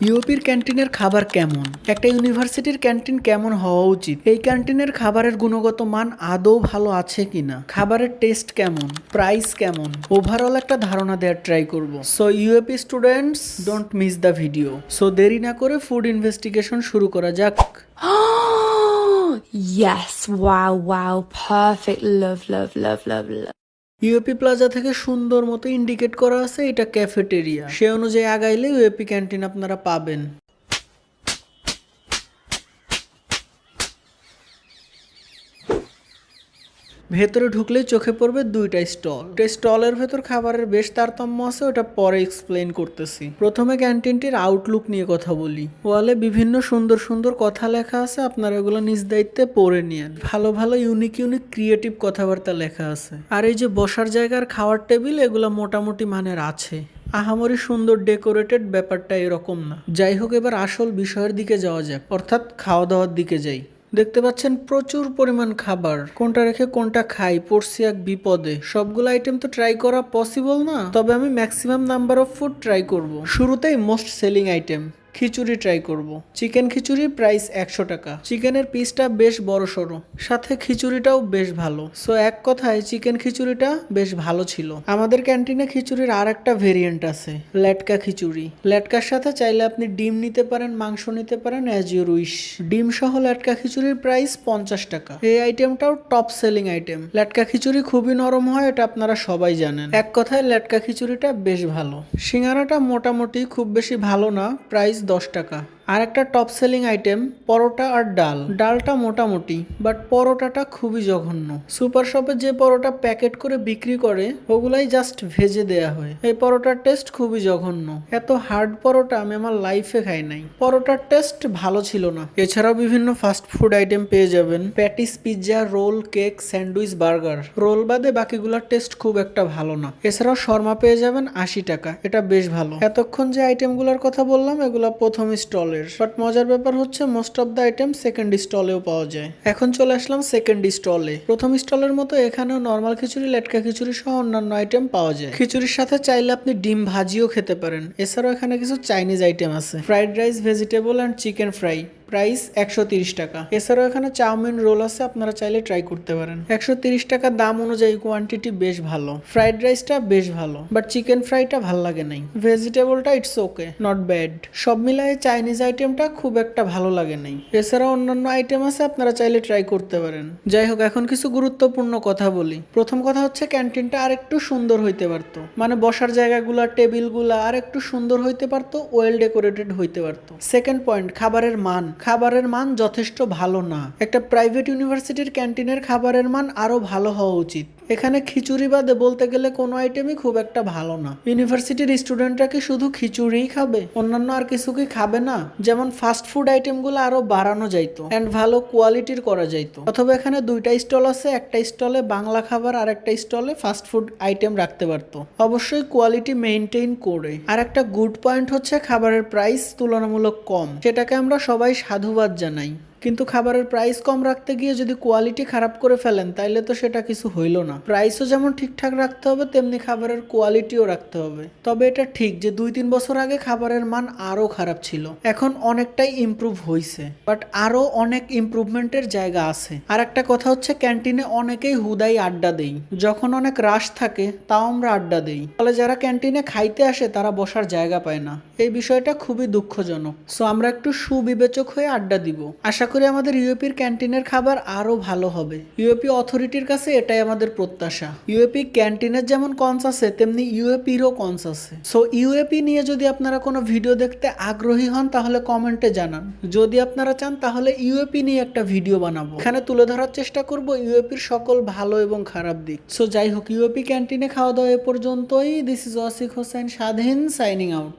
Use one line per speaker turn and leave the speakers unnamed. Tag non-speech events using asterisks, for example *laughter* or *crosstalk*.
ইউপির ক্যান্টিনের খাবার কেমন একটা ইউনিভার্সিটির ক্যান্টিন কেমন হওয়া উচিত এই ক্যান্টিনের খাবারের গুণগত মান আদৌ ভালো আছে কিনা খাবারের টেস্ট কেমন প্রাইস কেমন ওভারঅল একটা ধারণা দেওয়ার ট্রাই করব so UAP students don't miss the video so দেরি না করে ফুড ইনভেস্টিগেশন শুরু করা যাক *gasps*
yes. Wow, wow. Perfect. Love, love, love, love, love.
UAP plaza থেকে সুন্দর মতো ইন্ডিকেট করা আছে, এটা ক্যাফেটেরিয়া সে অনুযায়ী আগাইলে ইউএপি ক্যান্টিন আপনারা পাবেন। ভেতরে ঢুকলেই চোখে পড়বে দুইটা স্টল। স্টলের ভেতর খাবারের বেশ তারতম্য আছে, ওটা পরে এক্সপ্লেন করতেছি। প্রথমে ক্যান্টিনটির আউটলুক নিয়ে কথা বলি। ওয়ালে বিভিন্ন সুন্দর সুন্দর কথা লেখা আছে, আপনারা এগুলো নিজ দায়িত্বে পড়ে নিয়েন। ভালো ভালো ইউনিক ইউনিক ক্রিয়েটিভ কথাবার্তা লেখা আছে। আর এই যে বসার জায়গার খাওয়ার টেবিল এগুলো মোটামুটি মানের আছে। আহামরি সুন্দর ডেকোরেটেড ব্যাপারটা এরকম না। যাই হোক, এবার আসল বিষয়ের দিকে যাওয়া যাক। অর্থাৎ খাওয়া দাওয়ার দিকে যাই। দেখতে পাচ্ছেন প্রচুর পরিমাণ খাবার। কোনটা রেখে কোনটা খাই, পড়ছি এক বিপদে। সবগুলো আইটেম তো ট্রাই করা পসিবল না। তবে আমি maximum number of food try করব। শুরুতেই most selling item khichdi try করব। চিকেন খিচুড়ির প্রাইস একশো টাকা। চিকেনের পিসটা বেশ বড় সড়ো। সাথে খিচুড়িটাও বেশ ভালো। সো এক কথায় চিকেন খিচুড়িটা বেশ ভালো ছিল। আমাদের ক্যান্টিনে খিচুড়ির আর একটা ভেরিয়েন্ট আছে ল্যাটকা খিচুড়ি। ল্যাটকার সাথে চাইলে আপনি ডিম নিতে পারেন, মাংস নিতে পারেন অ্যাজ ইউর উইশ ডিম সহ লেটকা খিচুড়ির প্রাইস পঞ্চাশ টাকা। এই আইটেমটাও টপ সেলিং আইটেম লেটকা খিচুড়ি খুবই নরম হয়, এটা আপনারা সবাই জানেন। এক কথায় লেটকা খিচুড়িটা বেশ ভালো। সিঙ্গারাটা মোটামুটি খুব বেশি ভালো না প্রাইস দশ টাকা। আর একটা টপ সেলিং আইটেম পরোটা আর ডাল। ডালটা মোটামুটি বাট পরোটাটা খুবই জঘন্য। সুপার শপে যে পরোটা প্যাকেট করে বিক্রি করে, ওগুলাই জাস্ট ভেজে দেয়া হয়। এই পরোটার টেস্ট খুবই জঘন্য। এত হার্ড পরোটা আমি আমার লাইফে খাই নাই। পরোটার টেস্ট ভালো ছিল না। এছাড়াও বিভিন্ন ফাস্ট ফুড আইটেম পেয়ে যাবেন। Patties pizza roll cake sandwich burger roll বাদে বাকিগুলোর টেস্ট খুব একটা ভালো না। এছাড়াও শর্মা পেয়ে যাবেন আশি টাকা। এটা বেশ ভালো। এতক্ষণ যে আইটেমগুলোর কথা বললাম, এগুলো প্রথম স্টলের বাট মজার ব্যাপার হচ্ছে most of the item second স্টলেও পাওয়া যায়। এখন চলে আসলাম সেকেন্ড স্টলে প্রথম স্টলের মতো এখানেও নর্মাল খিচুড়ি, লেটকা খিচুড়ি সহ অন্যান্য আইটেম পাওয়া যায়। খিচুড়ির সাথে চাইলে আপনি ডিম ভাজিও খেতে পারেন। এছাড়াও এখানে কিছু চাইনিজ আইটেম আছে। Fried rice vegetable and chicken fry price একশো টাকা। এছাড়াও এখানে চাউমিন রোল আছে, আপনারা চাইলে ট্রাই করতে পারেন। একশো টাকার দাম অনুযায়ী কোয়ান্টিটি বেশ ভালো। ফ্রাইড রাইসটা বেশ ভালো বাট চিকেন ফ্রাইটা ভালো লাগে নাই। ভেজিটেবলটা ইটস ওকে নট ব্যাড সব মিলায়ে চাইনিজ আইটেমটা খুব একটা ভালো লাগে নাই। এছাড়াও অন্যান্য আইটেম আছে, আপনারা চাইলে ট্রাই করতে পারেন। যাই হোক, এখন কিছু গুরুত্বপূর্ণ কথা বলি। প্রথম কথা হচ্ছে ক্যান্টিনটা আর একটু সুন্দর হইতে পারতো। মানে বসার জায়গাগুলা টেবিলগুলা আর একটু সুন্দর হইতে পারতো ওয়েল ডেকোরেটেড হইতে পারতো। সেকেন্ড পয়েন্ট খাবারের মান। খাবারের মান যথেষ্ট ভালো না। একটা প্রাইভেট ইউনিভার্সিটির ক্যান্টিনের খাবারের মান আরও ভালো হওয়া উচিত। এখানে খিচুড়ি বাদে বলতে গেলে কোনো আইটেমই খুব একটা ভালো না। ইউনিভার্সিটির স্টুডেন্টরা কি শুধু খিচুড়িই খাবে? অন্যান্য আর কিছু কি খাবে না? যেমন ফাস্ট ফুড আইটেমগুলো আরও বাড়ানো যাইতো এন্ড ভালো কোয়ালিটির করা যাইতো। অথবা এখানে দুইটা স্টল আছে, একটা স্টলে বাংলা খাবার আর একটা স্টলে ফাস্ট ফুড আইটেম রাখতে পারতো। অবশ্যই কোয়ালিটি মেনটেন করে। আর একটা গুড পয়েন্ট হচ্ছে খাবারের প্রাইস তুলনামূলক কম, সেটাকে আমরা সবাই সাধুবাদ জানাই। কিন্তু খাবারের প্রাইস কম রাখতে গিয়ে যদি কোয়ালিটি খারাপ করে ফেলেন, তাইলে তো সেটা কিছু হইল না। প্রাইসও যেমন ঠিকঠাক রাখতে হবে, তেমনি খাবারের কোয়ালিটিও রাখতে হবে। তবে এটা ঠিক যে দুই তিন বছর আগে খাবারের মান আরও খারাপ ছিল। এখন অনেকটাই ইমপ্রুভ হয়েছে বাট আরও অনেক ইমপ্রুভমেন্টের জায়গা আছে। আর একটা কথা হচ্ছে ক্যান্টিনে অনেকেই হুদাই আড্ডা দেই। যখন অনেক রাশ থাকে, তাও আমরা আড্ডা দেই। ফলে যারা ক্যান্টিনে খাইতে আসে, তারা বসার জায়গা পায় না। এই বিষয়টা খুবই দুঃখজনক। সো আমরা একটু সুবিবেচক হয়ে আড্ডা দিব। আশা আমাদের ইউএপির ক্যান্টিনের খাবার আরও ভালো হবে। ইউএপি অথরিটির কাছে এটাই আমাদের প্রত্যাশা। ইউএপি ক্যান্টিনের যেমন কনস আছে, তেমনি ইউএপিরও কনস আছে। সো ইউএপি নিয়ে যদি আপনারা কোনো ভিডিও দেখতে আগ্রহী হন, তাহলে কমেন্টে জানান। যদি আপনারা চান, তাহলে ইউএপি নিয়ে একটা ভিডিও বানাবো। এখানে তুলে ধরার চেষ্টা করব ইউএপির সকল ভালো এবং খারাপ দিক। সো যাই হোক, ইউএপি ক্যান্টিনে খাওয়া দাওয়া এ পর্যন্তই। দিস ইজ ওয়াসিক হোসেন স্বাধীন সাইনিং আউট